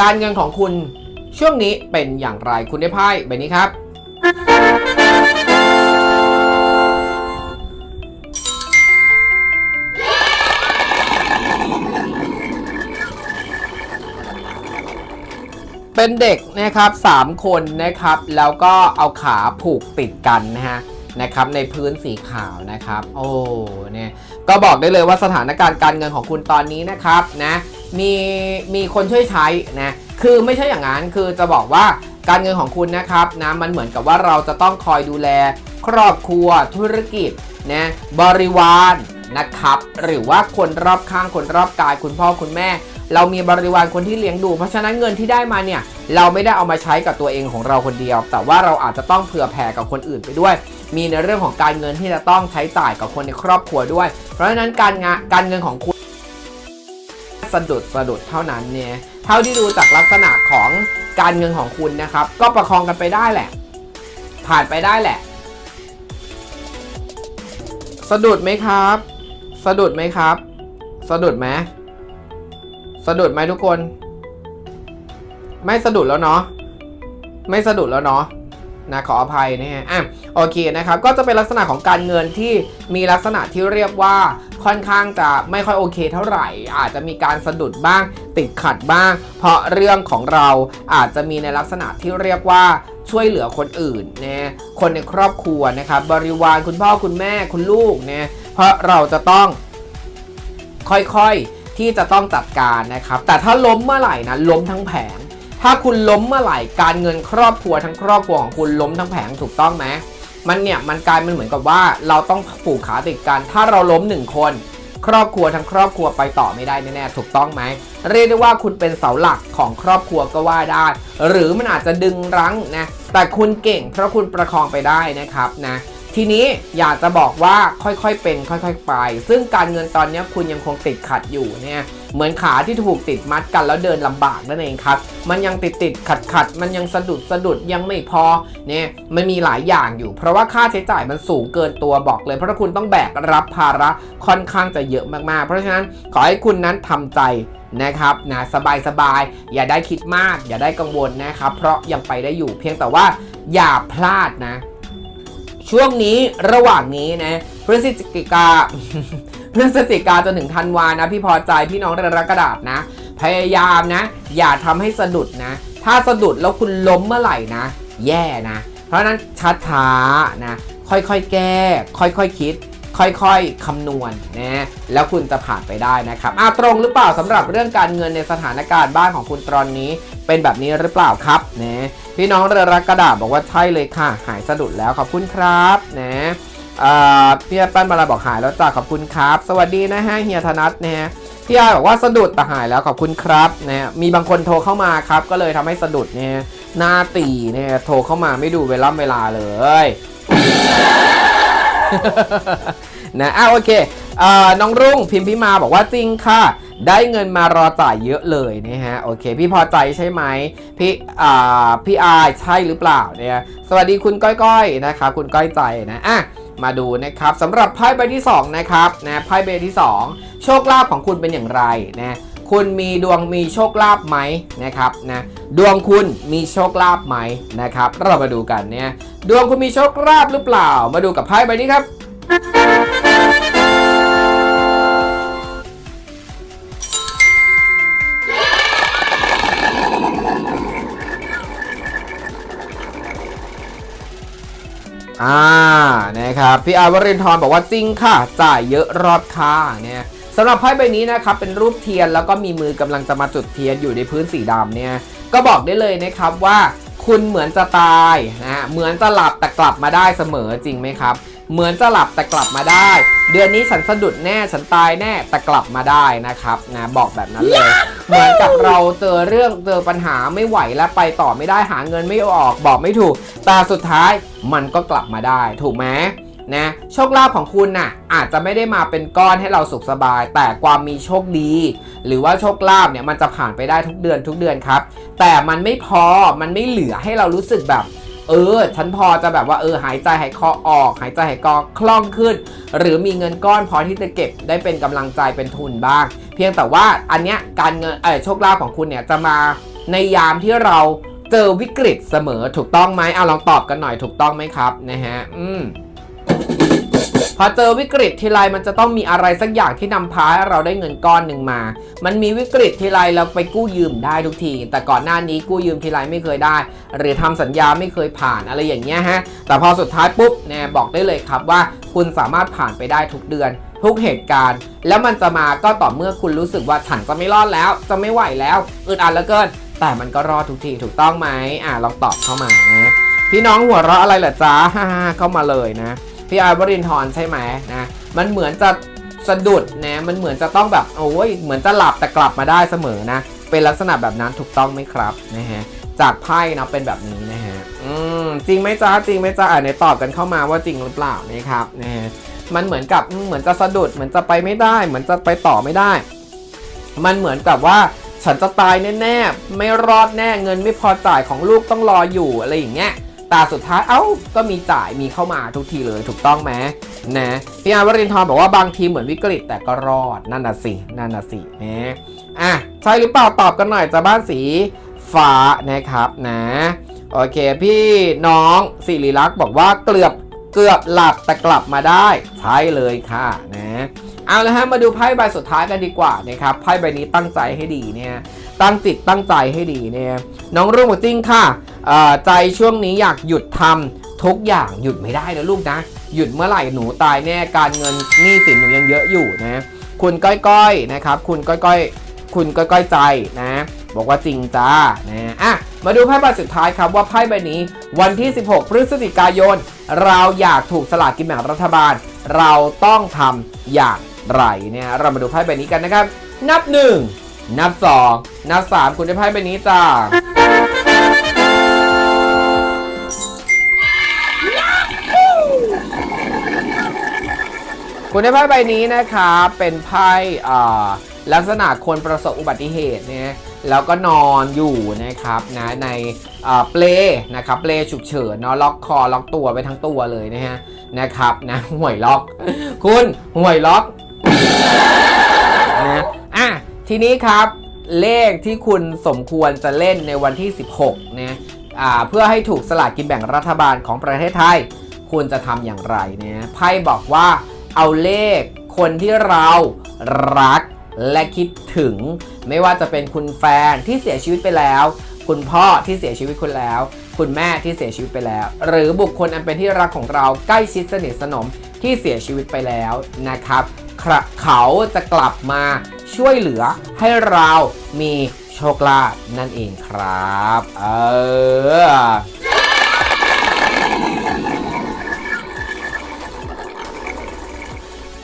การเงินของคุณช่วงนี้เป็นอย่างไรคุณได้ไพ่ใบนี้ครับ เป็นเด็กนะครับ 3 คนนะครับ แล้วก็เอาขาผูกติดกันนะฮะนะครับในพื้นสีขาวนะครับ โอ้เนี่ยก็บอกได้เลยว่าสถานการณ์การเงินของคุณตอนนี้นะครับนะมีมีคนช่วยใช้นะคือไม่ใช่อย่างนั้นคือจะบอกว่าการเงินของคุณนะครับนะมันเหมือนกับว่าเราจะต้องคอยดูแล ครอบครัวธุรกิจนะบริวารนะครับ หรือว่าคนรอบข้างคนรอบกายคุณพ่อคุณแม่ เรามีบริวารคนที่เลี้ยงดู เพราะฉะนั้นเงินที่ได้มาเนี่ย เราไม่ได้เอามาใช้กับตัวเองของเราคนเดียว แต่ว่าเราอาจจะต้องเผื่อแผ่กับคนอื่นไปด้วย มีในเรื่องของการเงินที่จะต้องใช้จ่ายกับคนในครอบครัวด้วย เพราะฉะนั้นการงานการเงินของคุณ สะดุดสะดุดเท่านั้นเนี่ยเท่าที่ดูจากลักษณะของการเงินของคุณนะครับ ก็ประคองกันไปได้แหละ ผ่านไปได้แหละ สะดุดไหมครับ สะดุดไหมครับ สะดุดไหมสะดุดไหมทุกคน ไม่สะดุดแล้วเนาะไม่สะดุดแล้วเนาะนะขออภัยนะฮะอะโอเคนะครับ ก็จะเป็นลักษณะของการเงินที่มีลักษณะที่เรียกว่า ค่อนข้างจะไม่ค่อยโอเคเท่าไหร่ อาจจะมีการสะดุดบ้างติดขัดบ้าง เพราะเรื่องของเราอาจจะมีในลักษณะที่เรียกว่าช่วยเหลือคนอื่นนะคนในครอบครัวนะครับบริวารคุณพ่อคุณแม่คุณลูกเนี่ยเพราะเราจะต้องค่อยๆที่จะต้องจัดการนะครับ แต่ถ้าล้มเมื่อไหร่นะล้มทั้งแผง ถ้าคุณล้มเมื่อไหร่การเงินครอบครัวทั้งครอบครัวของคุณล้มทั้งแผงถูกต้องไหม มันเนี่ยมันกลายเป็นเหมือนกับว่าเราต้องผูกขาติดกัน ถ้าเราล้มหนึ่งคน ครอบครัวทั้งครอบครัวไปต่อไม่ได้แน่ๆถูกต้องไหมเรียกได้ว่าคุณเป็นเสาหลักของครอบครัวก็ว่าได้ หรือมันอาจจะดึงรั้งนะแต่คุณเก่งเพราะคุณประคองไปได้นะครับนะทีนี้อยากจะบอกว่าค่อยๆเป็น ค่อยๆไป ซึ่งการเงินตอนนี้คุณยังคงติดขัดอยู่เนี่ย เหมือนขาที่ถูกติดมัดกันแล้วเดินลำบากนั่นเองครับ มันยังติดติดขัดขัดมันยังสะดุดสะดุดยังไม่พอเนี่ยมันมีหลายอย่างอยู่ เพราะว่าค่าใช้จ่ายมันสูงเกินตัวบอกเลย เพราะว่าคุณต้องแบกรับภาระค่อนข้างจะเยอะมากๆ เพราะฉะนั้นขอให้คุณนั้นทำใจนะครับนะสบายๆอย่าได้คิดมาก อย่าได้กังวลนะครับ เพราะยังไปได้อยู่เพียงแต่ว่าอย่าพลาดนะ ช่วงนี้ระหว่างนี้นะพฤศจิกา พฤศจิกาจนถึงธันวานะพี่พอใจพี่น้องเรือรักกระดาษนะ พยายามนะ อย่าทำให้สะดุดนะ ถ้าสะดุดแล้วคุณล้มเมื่อไหร่นะ แย่นะ เพราะนั้นช้าๆนะ ค่อยๆแก้ ค่อยๆคคิดค่อยๆ คำนวณนะแล้วคุณจะผ่านไปได้นะครับอะตรงหรือเปล่าสำหรับเรื่องการเงินในสถานการณ์บ้านของคุณตอนนี้ เป็นแบบนี้หรือเปล่าครับนะพี่น้องเรือรักกระดาษบอกว่าใช่เลยค่ะ หายสะดุดแล้วขอบคุณครับนะอ่า พี่ปั้นบาราบอกหายแล้วจ้าขอบคุณครับ สวัสดีนะฮะเฮียธนัทนะฮะพี่อาบอกว่าสะดุดแต่หายแล้วขอบคุณครับนะมีบางคนโทรเข้ามาครับ ก็เลยทำให้สะดุดเนี่ยหน้าตีเนี่ยโทรเข้ามาไม่ดูเวลาเวลาเลยนะอ้าวโอเคเอ่อน้องรุ่งพิมพ์พี่มาบอกว่าจริงค่ะ ได้เงินมารอจ่ายเยอะเลยนะฮะโอเค พี่พอใจใช่ไหมพี่อ่าพี่อาใช่หรือเปล่าเนี่ยสวัสดีคุณก้อยๆนะครับคุณก้อยใจนะอะ มาดูนะครับสำหรับไพ่ใบที่2นะครับนะไพ่ใบที่ 2 โชคลาภของคุณเป็นอย่างไรนะคุณมีดวงมีโชคลาภไหมนะครับนะดวงคุณมีโชคลาภไหมนะครับ เรามาดูกันเนี่ยดวงคุณมีโชคลาภหรือเปล่า มาดูกับไพ่ใบนี้ครับ อ่านะครับพี่อาวรินทร์บอกว่าจริงค่ะ จ่ายเยอะรอบค่าเนี่ยสำหรับไพ่ใบนี้นะครับเป็นรูปเทียนแล้วก็มีมือกำลังจะมาจุดเทียนอยู่ในพื้นสีดำเนี่ยก็บอกได้เลยนะครับว่าคุณเหมือนจะตายนะเหมือนจะหลับแต่กลับมาได้เสมอจริงไหมครับ เหมือนจะหลับแต่กลับมาได้ เดือนนี้ฉันสะดุดแน่ฉันตายแน่แต่กลับมาได้นะครับนะบอกแบบนั้นเลย เหมือนกับเราเจอเรื่องเจอปัญหาไม่ไหวและไปต่อไม่ได้หาเงินไม่ออกบอกไม่ถูก แต่สุดท้ายมันก็กลับมาได้ ถูกไหมนะโชคลาภของคุณน่ะอาจจะไม่ได้มาเป็นก้อนให้เราสุขสบาย แต่ความมีโชคดี หรือว่าโชคลาภเนี่ยมันจะผ่านไปได้ทุกเดือนทุกเดือนครับ แต่มันไม่พอมันไม่เหลือให้เรารู้สึกแบบ เออ ฉันพอจะแบบว่าเออหายใจหายคอออก หายใจหายคอคล่องขึ้น หรือมีเงินก้อนพอที่จะเก็บได้เป็นกำลังใจเป็นทุนบ้าง เพียงแต่ว่าอันเนี้ยการเงินเออโชคลาภของคุณเนี่ยจะมาในยามที่เราเจอวิกฤตเสมอถูกต้องไหมเอาลองตอบกันหน่อยถูกต้องไหมครับนะฮะ อืม พอเจอวิกฤตทีไรมันจะต้องมีอะไรสักอย่างที่นำพาให้เราได้เงินก้อนหนึ่งมา มันมีวิกฤตทีไรเราไปกู้ยืมได้ทุกที แต่ก่อนหน้านี้กู้ยืมทีไรไม่เคยได้ หรือทำสัญญาไม่เคยผ่านอะไรอย่างเงี้ยฮะ แต่พอสุดท้ายปุ๊บเนี่ยบอกได้เลยครับว่าคุณสามารถผ่านไปได้ทุกเดือนทุกเหตุการณ์ แล้วมันจะมาก็ต่อเมื่อคุณรู้สึกว่าฉันจะไม่รอดแล้ว จะไม่ไหวแล้วอึดอัดเหลือเกิน แต่มันก็รอดทุกทีถูกต้องไหมอ่าลองตอบเข้ามานะพี่น้องหัวเราะอะไรเหรอจ๊ะฮ่าเข้ามาเลยนะ พี่อาร์วรินทร์ใช่ไหมนะมันเหมือนจะสะดุดนะมันเหมือนจะต้องแบบโอ้ยเหมือนจะหลับแต่กลับมาได้เสมอนะ เป็นลักษณะแบบนั้นถูกต้องไหมครับนะฮะจากไพ่นะเป็นแบบนี้นะฮะอืมจริงไหมจ๊ะจริงไหมจ๊ะอ่านในตอบกันเข้ามาว่าจริงหรือเปล่านะครับนะฮะมันเหมือนกับเหมือนจะสะดุดเหมือนจะไปไม่ได้ เหมือนจะไปต่อไม่ได้ มันเหมือนกับว่าฉันจะตายแน่ๆไม่รอดแน่เงินไม่พอจ่ายของลูกต้องรออยู่อะไรอย่างเงี้ย แต่สุดท้ายเอ้าก็มีจ่ายมีเข้ามาทุกทีเลยถูกต้องไหมนะพี่อาร์วรินทร์บอกว่าบางทีเหมือนวิกฤตแต่ก็รอดนั่นน่ะสินั่นน่ะสินะอะใช่หรือเปล่าตอบกันหน่อยจะบ้านสีฟ้านะครับนะโอเคพี่น้องสิริลักษ์บอกว่าเกือบเกือบหลับแต่กลับมาได้ใช่เลยค่ะนะเอาละฮะมาดูไพ่ใบสุดท้ายกันดีกว่านะครับไพ่ใบนี้ตั้งใจให้ดีเนี่ยตั้งจิตตั้งใจให้ดีเนี่ยน้องรุ่งจริงค่ะ ใจช่วงนี้อยากหยุดทำทุกอย่างหยุดไม่ได้นะลูกนะ หยุดเมื่อไหร่หนูตายแน่การเงินหนี้สินหนูยังเยอะอยู่นะคุณก้อยๆนะครับ คุณก้อยๆ คุณก้อยๆใจนะ บอกว่าจริงจ้านะอะมาดูไพ่ใบสุดท้ายครับว่าไพ่ใบนี้ วันที่ 16 พฤศจิกายน เราอยากถูกสลากกินแบ่งรัฐบาล เราต้องทำอย่างไรเนี่ยเรามาดูไพ่ใบนี้กันนะครับ นับ 1 นับ 2 นับ 3 คุณได้ไพ่ใบนี้จ้า คุณได้ไพ่ใบนี้นะครับเป็นไพ่ลักษณะคนประสบอุบัติเหตุเนี่ยแล้วก็นอนอยู่นะครับนะในเปลนะครับเปลฉุกเฉินเนาะล็อกคอล็อกตัวไปทั้งตัวเลยนะฮะนะครับนะห่วยล็อก คุณห่วยล็อกนะอะทีนี้ครับเลขที่คุณสมควรจะเล่นในวันที่ 16นะอ่าเพื่อให้ถูกสลากกินแบ่งรัฐบาลของประเทศไทย คุณจะทำอย่างไรเนี่ยไพ่บอกว่า เอาเลขคนที่เรารักและคิดถึง ไม่ว่าจะเป็นคุณแฟนที่เสียชีวิตไปแล้ว คุณพ่อที่เสียชีวิตคุณแล้ว คุณแม่ที่เสียชีวิตไปแล้ว หรือบุคคลอันเป็นที่รักของเราใกล้ชิดสนิทสนมที่เสียชีวิตไปแล้วนะครับเขาจะกลับมาช่วยเหลือให้เรามีโชคลาภนั่นเองครับ เออ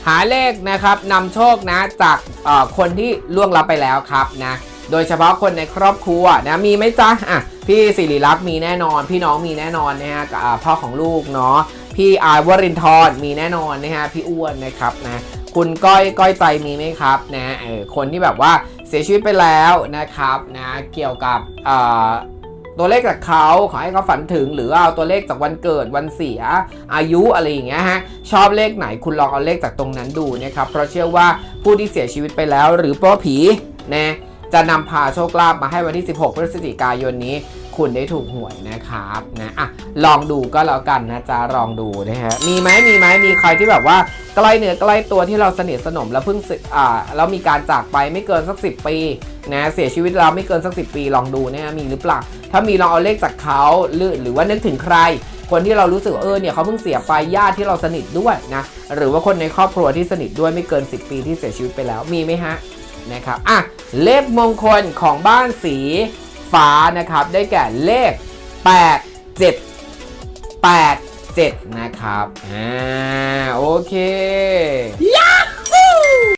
หาเลขนะครับนำโชคนะจากเอ่อคนที่ล่วงลับไปแล้วครับนะโดยเฉพาะคนในครอบครัวนะมีไหมจ๊ะอะพี่สิริลักษ์มีแน่นอน พี่น้องมีแน่นอนนะฮะพ่อของลูกเนาะพี่อาวรินทร์มีแน่นอนนะฮะพี่อ้วนนะครับนะคุณก้อยก้อยใจมีไหมครับนะเออคนที่แบบว่าเสียชีวิตไปแล้วนะครับนะเกี่ยวกับเอ่อ ตัวเลขจากเขาขอให้เขาฝันถึง หรือเอาตัวเลขจากวันเกิดวันเสีย อายุอะไรอย่างเงี้ยฮะชอบเลขไหนคุณลองเอาเลขจากตรงนั้นดูนะครับเพราะเชื่อว่าผู้ที่เสียชีวิตไปแล้ว หรือเพราะผีนะจะนำพาโชคลาภมาให้วันที่ 16 พฤศจิกายนนี้ คุณได้ถูกหวยนะครับนะอะลองดูก็แล้วกันนะจ๊ะลองดูนะฮะมีไหมมีไหมมีใครที่แบบว่าใกล้เนื้อใกล้ตัวที่เราสนิทสนมแล้วเพิ่งอ่าแล้วมีการจากไปไม่เกินสัก 10 ปีนะเสียชีวิตแล้วไม่เกินสัก 10 ปีลองดูนะฮะมีหรือเปล่า ถ้ามีลองเอาเลขจากเขาหรือหรือว่านึกถึงใคร คนที่เรารู้สึกเออเนี่ยเขาเพิ่งเสียไปญาติที่เราสนิทด้วยนะหรือว่าคนในครอบครัวที่สนิทด้วยไม่เกิน 10 ปีที่เสียชีวิตไปแล้วมีไหมฮะนะครับอะเลขมงคลของบ้านสี ฟ้านะครับ ได้แก่เลข 8 7 8 7 นะครับ อ่า โอเคยา